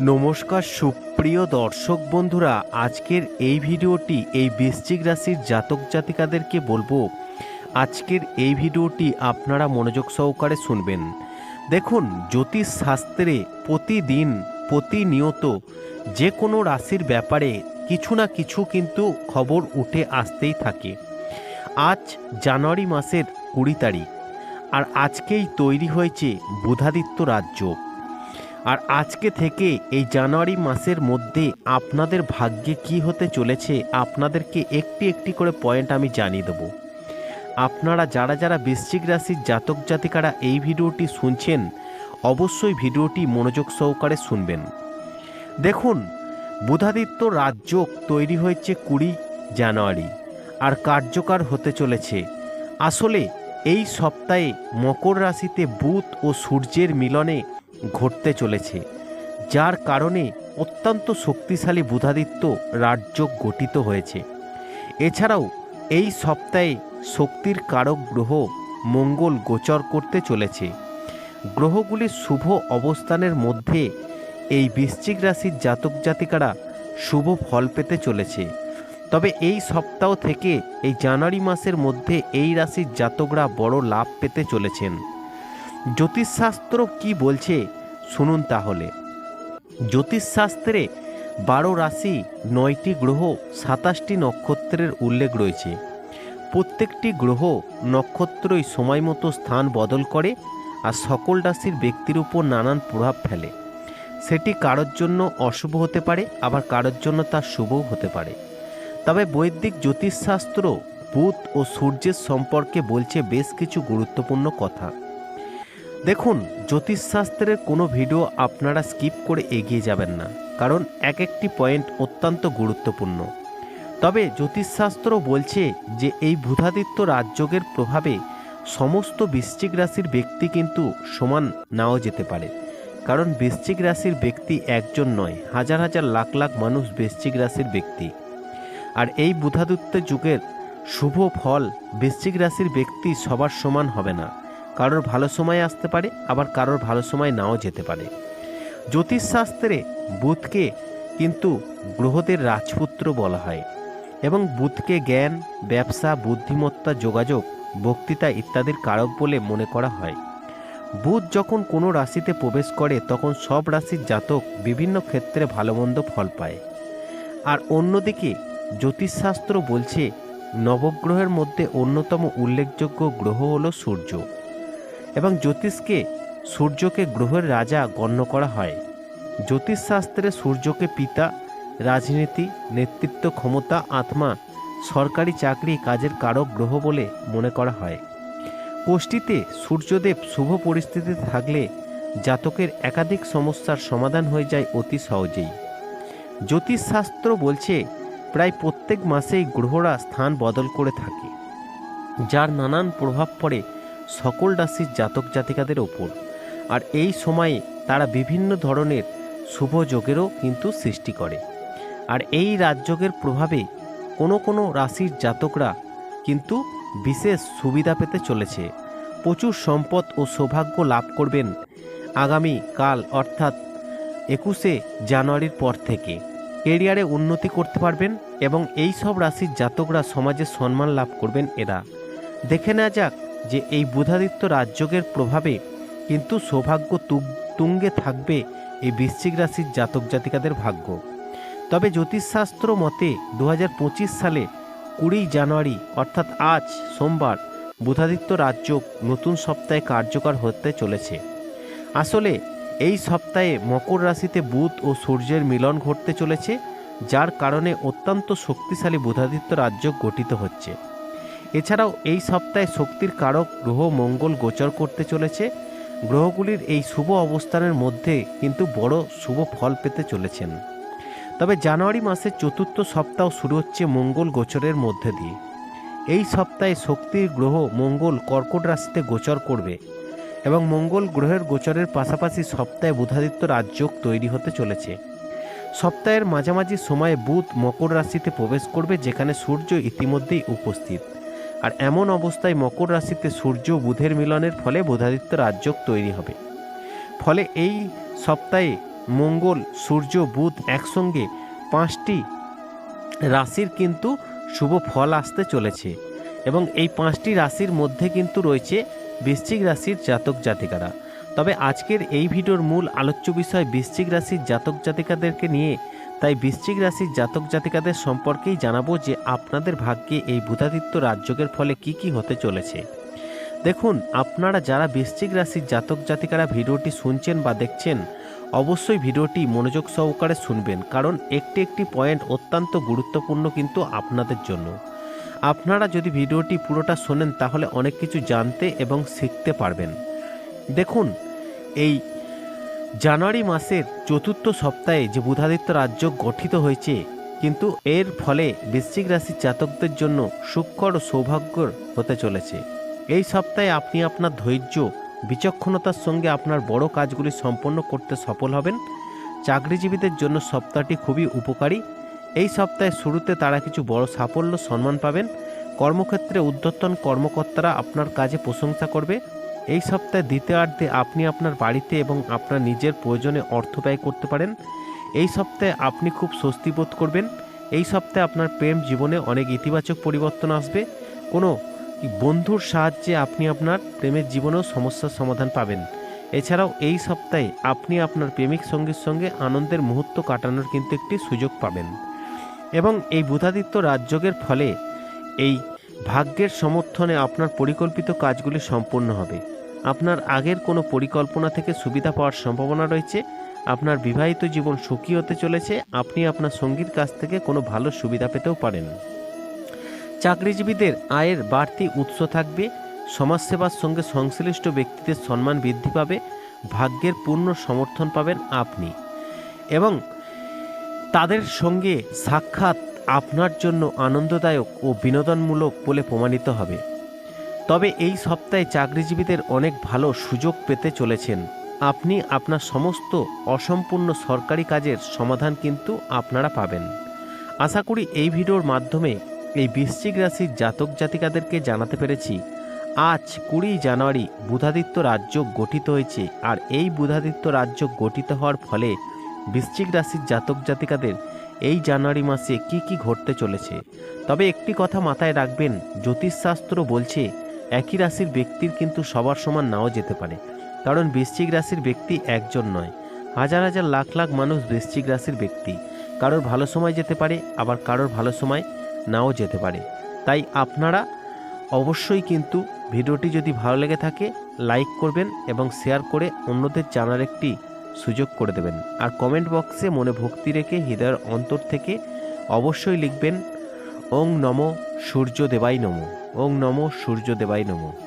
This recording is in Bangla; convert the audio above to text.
নমস্কার সুপ্রিয় দর্শক বন্ধুরা, আজকের এই ভিডিওটি এই বৃশ্চিক রাশির জাতক জাতিকাদেরকে বলব। আজকের এই ভিডিওটি আপনারা মনোযোগ সহকারে শুনবেন। দেখুন, জ্যোতিষ শাস্ত্রে প্রতিদিন, প্রতিনিয়ত যে কোনো রাশির ব্যাপারে কিছু না কিছু কিন্তু খবর উঠে আসতেই থাকে। আজ জানুয়ারি মাসের কুড়ি তারিখ, আর আজকেই তৈরি হয়েছে বুধাদিত্য রাজ্য। আর আজকে থেকে এই জানুয়ারি মাসের মধ্যে আপনাদের ভাগ্যে কি হতে চলেছে, আপনাদেরকে একটি একটি করে পয়েন্ট আমি জানিয়ে দেব। আপনারা যারা যারা বৃশ্চিক রাশির জাতক জাতিকারা এই ভিডিওটি শুনছেন, অবশ্যই ভিডিওটি মনোযোগ সহকারে শুনবেন। দেখুন, বুধাদিত্য রাজ্য তৈরি হয়েছে কুড়ি জানুয়ারি আর কার্যকর হতে চলেছে। আসলে এই সপ্তাহে মকর রাশিতে বুধ ও সূর্যের মিলনে ঘটতে চলেছে, যার কারণে অত্যন্ত শক্তিশালী বুধাদিত্য রাজ্য গঠিত হয়েছে। এছাড়াও, এই সপ্তাহে শক্তির কারক গ্রহ মঙ্গল গোচর করতে চলেছে। গ্রহগুলির শুভ অবস্থানের মধ্যে এই বৃশ্চিক রাশির জাতক জাতিকারা শুভ ফল পেতে চলেছে। তবে এই সপ্তাহ থেকে এই জানুয়ারি মাসের মধ্যে এই রাশির জাতকরা বড় লাভ পেতে চলেছেন। জ্যোতিষশাস্ত্র কি বলছে? শুনুন তাহলে। জ্যোতিষশাস্ত্রে বারো রাশি, নয়টি গ্রহ, সাতাশটি নক্ষত্রের উল্লেখ রয়েছে। প্রত্যেকটি গ্রহ নক্ষত্রই সময় মতো স্থান বদল করে আর সকল রাশির ব্যক্তির উপর নানান প্রভাব ফেলে। সেটি কারোর জন্য অশুভ হতে পারে, আবার কারোর জন্য তা শুভও হতে পারে। তবে বৈদিক জ্যোতিষশাস্ত্র বুধ ও সূর্যের সম্পর্কে বলছে বেশ কিছু গুরুত্বপূর্ণ কথা। দেখুন জ্যোতিষশাস্ত্রের কোনো ভিডিও আপনারা স্কিপ করে এগিয়ে যাবেন না, কারণ এক একটি পয়েন্ট অত্যন্ত গুরুত্বপূর্ণ। তবে জ্যোতিষশাস্ত্র বলছে যে এই বুধাদিত্য রাজযোগের প্রভাবে সমস্ত বৃশ্চিক রাশির ব্যক্তি কিন্তু সমান নাও যেতে পারে। কারণ বৃশ্চিক রাশির ব্যক্তি একজন নয়, হাজার হাজার লাখ লাখ মানুষ বৃশ্চিক রাশির ব্যক্তি। আর এই বুধাদিত্য যুগের শুভ ফল বৃশ্চিক রাশির ব্যক্তি সবার সমান হবে না। কারোর ভালো সময় আসতে পারে, আবার কারোর ভালো সময় নাও যেতে পারে। জ্যোতিষশাস্ত্রে বুধকে কিন্তু গ্রহদের রাজপুত্র বলা হয় এবং বুধকে জ্ঞান, ব্যবসা, বুদ্ধিমত্তা, যোগাযোগ, বক্তৃতা ইত্যাদির কারক বলে মনে করা হয়। বুধ যখন কোনো রাশিতে প্রবেশ করে, তখন সব রাশির জাতক বিভিন্ন ক্ষেত্রে ভালো মন্দ ফল পায়। আর অন্যদিকে জ্যোতিষশাস্ত্র বলছে, নবগ্রহের মধ্যে অন্যতম উল্লেখযোগ্য গ্রহ হলো সূর্য। এবং জ্যোতিষকে সূর্যকে গ্রহের রাজা গণ্য করা হয়। জ্যোতিষশাস্ত্রে সূর্যকে পিতা, রাজনীতি, নেতৃত্ব, ক্ষমতা, আত্মা, সরকারি চাকরি কাজের কারক গ্রহ বলে মনে করা হয়। কোষ্ঠীতে সূর্যদেব শুভ পরিস্থিতিতে থাকলে জাতকের একাধিক সমস্যার সমাধান হয়ে যায় অতি সহজেই। জ্যোতিষশাস্ত্র বলছে, প্রায় প্রত্যেক মাসেই গ্রহরা স্থান বদল করে থাকে, যার নানান প্রভাব পড়ে সকল রাশির জাতক জাতিকাদের ওপর। আর এই সময়ে তারা বিভিন্ন ধরনের শুভ যোগেরও কিন্তু সৃষ্টি করে। আর এই রাজযোগের প্রভাবে কোনো কোনো রাশির জাতকরা কিন্তু বিশেষ সুবিধা পেতে চলেছে। প্রচুর সম্পদ ও সৌভাগ্য লাভ করবেন আগামী কাল, অর্থাৎ একুশে জানুয়ারির পর থেকে। কেরিয়ারে উন্নতি করতে পারবেন এবং এই সব রাশির জাতকরা সমাজে সম্মান লাভ করবেন এরা। দেখে নেওয়া যাক যে এই বুধাদিত্য রাজযোগের প্রভাবে কিন্তু সৌভাগ্য তুঙ্গে থাকবে এই বৃশ্চিক রাশির জাতক জাতিকাদের ভাগ্য। তবে জ্যোতিষশাস্ত্র মতে দু হাজার পঁচিশ সালে কুড়ি জানুয়ারি, অর্থাৎ আজ সোমবার, বুধাদিত্য রাজযোগ নতুন সপ্তাহে কার্যকর হতে চলেছে। আসলে এই সপ্তাহে মকর রাশিতে বুধ ও সূর্যের মিলন ঘটতে চলেছে, যার কারণে অত্যন্ত শক্তিশালী বুধাদিত্য রাজযোগ গঠিত হচ্ছে। এছাড়াও এই সপ্তাহে শক্তির কারক গ্রহ মঙ্গল গোচর করতে চলেছে। গ্রহগুলির এই শুভ অবস্থানের মধ্যে কিন্তু বড় শুভ ফল পেতে চলেছেন। তবে জানুয়ারি মাসের চতুর্থ সপ্তাহ শুরু হচ্ছে মঙ্গল গোচরের মধ্যে দিয়ে। এই সপ্তাহে শক্তির গ্রহ মঙ্গল কর্কট রাশিতে গোচর করবে এবং মঙ্গল গ্রহের গোচরের পাশাপাশি সপ্তাহে বুধাদিত্য রাজযোগ তৈরি হতে চলেছে। সপ্তাহের মাঝামাঝি সময়ে বুধ মকর রাশিতে প্রবেশ করবে, যেখানে সূর্য ইতিমধ্যেই উপস্থিত। আর এমন অবস্থায় মকর রাশিতে সূর্য বুধের মিলনের ফলে বুধাদিত্য রাজযোগ তৈরি হবে। ফলে এই সপ্তাহে মঙ্গল, সূর্য, বুধ একসঙ্গে পাঁচটি রাশির কিন্তু শুভ ফল আসতে চলেছে এবং এই পাঁচটি রাশির মধ্যে কিন্তু রয়েছে বৃশ্চিক রাশির জাতক জাতিকারা। তবে আজকের এই ভিডিওর মূল আলোচ্য বিষয় বৃশ্চিক রাশির জাতক জাতিকাদেরকে নিয়ে তাই বৃশ্চিক রাশির জাতক জাতিকাদের সম্পর্কেই জানাব যে আপনাদের ভাগ্যে এই বুধাদিত্য রাজযোগের ফলে কি কি হতে চলেছে। দেখুন, আপনারা যারা বৃশ্চিক রাশির জাতক জাতিকারা ভিডিওটি শুনছেন বা দেখছেন, অবশ্যই ভিডিওটি মনোযোগ সহকারে শুনবেন, কারণ একটি একটি পয়েন্ট অত্যন্ত গুরুত্বপূর্ণ কিন্তু আপনাদের জন্য। আপনারা যদি ভিডিওটি পুরোটা শোনেন, তাহলে অনেক কিছু জানতে এবং শিখতে পারবেন। দেখুন, এই জানুয়ারি মাসের চতুর্থ সপ্তাহে যে বুধাদিত্য রাজ্য গঠিত হয়েছে, কিন্তু এর ফলে বৃশ্চিক রাশির জাতকদের জন্য ও সৌভাগ্যর হতে চলেছে। এই সপ্তাহে আপনি আপনার ধৈর্য, বিচক্ষণতার সঙ্গে আপনার বড় কাজগুলি সম্পন্ন করতে সফল হবেন। চাকরিজীবীদের জন্য সপ্তাহটি খুবই উপকারী। এই সপ্তাহে শুরুতে তারা কিছু বড় সাফল্য, সম্মান পাবেন। কর্মক্ষেত্রে উদ্যতন কর্মকর্তারা আপনার কাজে প্রশংসা করবে। এই সপ্তাহে দ্বিতীয়ার্ধে আপনি আপনার বাড়িতে এবং আপনার নিজের প্রয়োজনে অর্থ ব্যয় করতে পারেন। এই সপ্তাহে আপনি খুব স্বস্তি বোধ করবেন। এই সপ্তাহে আপনার প্রেম জীবনে অনেক ইতিবাচক পরিবর্তন আসবে। কোনো বন্ধুর সাহায্যে আপনি আপনার প্রেমের জীবনেও সমস্যার সমাধান পাবেন। এছাড়াও এই সপ্তাহে আপনি আপনার প্রেমিক সঙ্গীর সঙ্গে আনন্দের মুহূর্ত কাটানোর কিন্তু একটি সুযোগ পাবেন। এবং এই বুধাদিত্য রাজযোগের ফলে এই ভাগ্যের সমর্থনে আপনার পরিকল্পিত কাজগুলি সম্পূর্ণ হবে। আপনার আগের কোনো পরিকল্পনা থেকে সুবিধা পাওয়ার সম্ভাবনা রয়েছে, আপনার বিবাহিত জীবন সুখী হতে চলেছে, আপনি আপনার সঙ্গীর কাছ থেকে কোনো ভালো সুবিধা পেতেও পারেন। চাকরিজীবীদের আয়ের বাড়তি উৎস থাকবে, সমাজসেবার সঙ্গে সংশ্লিষ্ট ব্যক্তিদের সম্মান বৃদ্ধি পাবে, ভাগ্যের পূর্ণ সমর্থন পাবেন আপনি। এবং তাদের সঙ্গে সাক্ষাৎ আপনার জন্য আনন্দদায়ক ও বিনোদনমূলক বলে প্রমাণিত হবে। তবে এই সপ্তাহে চাকরিজীবীদের অনেক ভালো সুযোগ পেতে চলেছেন। আপনি আপনার সমস্ত অসম্পূর্ণ সরকারি কাজের সমাধান কিন্তু আপনারা পাবেন। আশা করি এই ভিডিওর মাধ্যমে এই বৃশ্চিক রাশির জাতক জাতিকাদেরকে জানাতে পেরেছি, আজ কুড়ি জানুয়ারি বুধাদিত্য রাজ্য গঠিত হয়েছে আর এই বুধাদিত্য রাজ্য গঠিত হওয়ার ফলে বৃশ্চিক রাশির জাতক জাতিকাদের এই জানুয়ারি মাসে কি কি ঘটতে চলেছে। তবে একটি কথা মাথায় রাখবেন, জ্যোতিষশাস্ত্র বলছে একই রাশির ব্যক্তির কিন্তু সবার সমান নাও যেতে পারে। কারণ বৃশ্চিক রাশির ব্যক্তি একজন নয়। হাজার হাজার লাখ লাখ মানুষ বৃশ্চিক রাশির ব্যক্তি। কারোর ভালো সময় যেতে পারে, আবার কারোর ভালো সময় নাও যেতে পারে। তাই আপনারা অবশ্যই কিন্তু ভিডিওটি যদি ভালো লেগে থাকে, লাইক করবেন এবং শেয়ার করে অন্যদের জানার একটি সুযোগ করে দেবেন। আর কমেন্ট বক্সে মনে ভক্তি রেখে হৃদয়ের অন্তর থেকে অবশ্যই লিখবেন ওং নম সূর্য দেবাই নম। ওং নম সূর্য দেবাই নম।